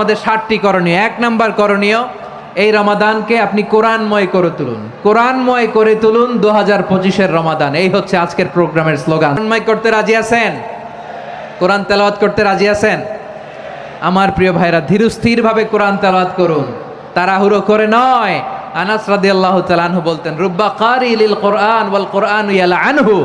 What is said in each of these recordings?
আমাদের ষাটটি করণীয়। এক নাম্বার করণীয়, এই রমাদানকে আপনি কোরআনময় করে তুলুন। কোরআনময় করে তুলুন দু হাজার পঁচিশের রমাদান। এই হচ্ছে আজকের প্রোগ্রামের স্লোগান। কোরআনময় করতে রাজি আছেন? কোরআন তেলাওয়াত করতে রাজি আছেন? আমার প্রিয় ভাইরা ধীরস্থিরভাবে কোরআন তেলাওয়াত করুন। তাড়াহুড়ো করে নয়। আনাস রাদিয়াল্লাহু তাআলা আনহু বলতেন, রুব্বা কারি লিল কোরআন ওয়াল কোরআন ইয়ালা আনহু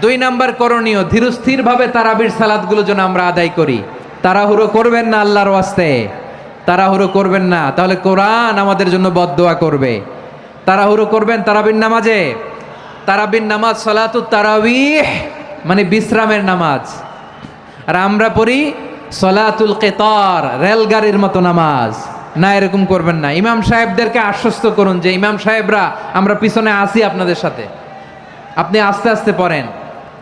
দুই নাম্বার করণীয় ধীরস্থিরভাবে তারাবির সালাদগুলো যেন আমরা আদায় করি। তাড়াহুড়ো করবেন না আল্লাহর ওয়াস্তে। তাড়াহুড়ো করবেন না। তাহলে কোরআন আমাদের জন্য বদদোয়া করবে। তাড়াহুড়ো করবেন তারাবির নামাজে। তারাবির নামাজ সালাতু তারাবিহ মানে বিশ্রামের নামাজ। আর আমরা পড়ি সলাতুল কেতার, রেলগাড়ির মতো নামাজ। না, এরকম করবেন না। ইমাম সাহেবদেরকে আশ্বস্ত করুন যে, ইমাম সাহেবরা, আমরা পিছনে আসি আপনাদের সাথে। আপনি আস্তে আস্তে পড়েন।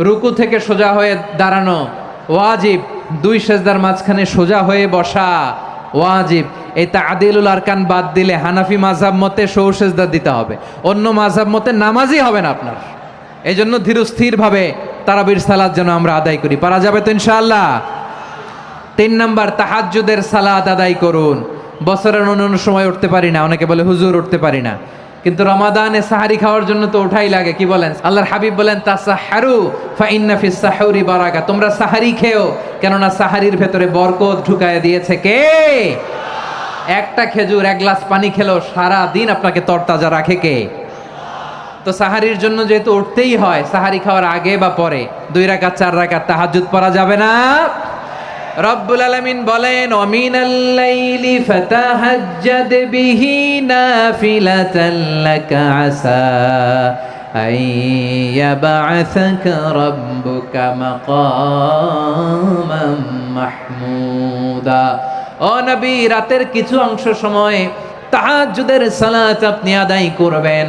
রুকু থেকে সোজা হয়ে দাঁড়ানো। ওয়াজিব, দুই সেজদার মাঝখানে সোজা হয়ে বসা। ওয়াজিব, এই তাদিলুল আরকান বাদ দিলে হানাফি মাঝাব মতে সৌ সেজদা দিতে হবে। অন্য মাঝাব মতে নামাজই হবে না আপনার। এই জন্য ধীরস্থিরভাবে তারাবির সালাদ যেন আমরা আদায় করি। পারা যাবে তো ইনশাআল্লাহ? তিন নাম্বার, তাহাজ্জুদের সালাদ আদায় করুন। বছরের অন্য সময় উঠতে পারি না। অনেকে বলে হুজুর উঠতে পারি না। কিন্তু রমাদানে সাহারি খাওয়ার জন্য তো ওঠাই লাগে, কি বলেন? আল্লাহর হাবিব বলেন, তাসাহারু ফাইন্না ফিস সাহুরি বারাকা। তোমরা সাহারি খেও, কেননা সাহারির ভেতরে বরকত ঢুকায় দিয়েছে কে? একটা খেজুর, এক গ্লাস পানি খেলো সারা দিন আপনাকে তরতাজা রাখে কে? তো সাহারির জন্য যেহেতু উঠতেই হয়, সাহারি খাওয়ার আগে বা পরে, দুই রাকাত, চার রাকাত তাহাজ্জুদ পড়া যাবে না। রব্বুল আলামিন বলেন, অমিনাল লাইলি ফাতাহাজ্জাদ বিহি নাফিলাতান লাকা আসা আই ইয়াবআসাকা রাব্বুকা মাকামাম মাহমুদা। ও নবী, রাতের কিছু অংশ সময় তাহাজ্জুদের সালাত আপনি আদায় করবেন।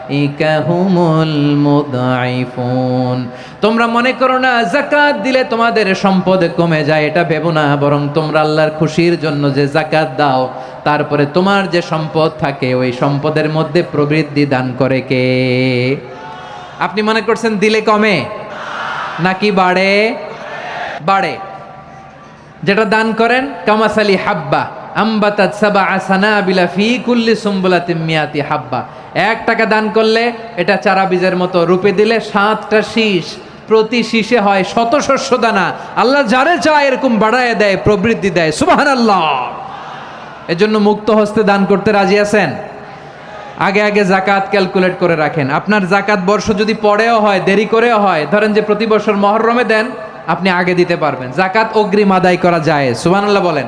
মুদঈফুন তোমরা মনে করো না, জাকাত দিলে তোমাদের সম্পদ কমে যায়, এটা ভেবো না, বরং তোমরা আল্লাহর খুশির জন্য যে জাকাত দাও, তারপরে তোমার যে সম্পদ থাকে, ওই সম্পদের মধ্যে প্রবৃদ্ধি দান করে কে? আপনি মনে করছেন দিলে কমে? নাকি বাড়ে? বাড়ে। যেটা দান করেন, কামাসালি হাব্বা। আম্বাতাত সাবা আসানা বিলা ফি কুল্লি সুম্বুলাতিম মিয়াতি হাব্বা এক টাকা দান করলে এটা চারা বীজের মতো রূপে দিলে সাতটা শীষ। প্রতি শীষে হয় শত শস্য দানা। আল্লাহ যারে চায় এরকম বাড়ায় দেয়, প্রবৃদ্ধি দেয়। সুবাহান আল্লাহ এজন্য মুক্ত হস্তে দান করতে রাজি আছেন? আগে আগে জাকাত ক্যালকুলেট করে রাখেন। আপনার জাকাত বর্ষ যদি পরেও হয়, দেরি করেও হয়, ধরেন যে প্রতি বছর মহরমে দেন, আপনি আগে দিতে পারবেন। জাকাত অগ্রিম আদায় করা যায়। সুবহানাল্লাহ বলেন।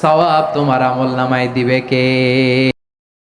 সওয়াব তোমার আমল নামায় দিবে কে?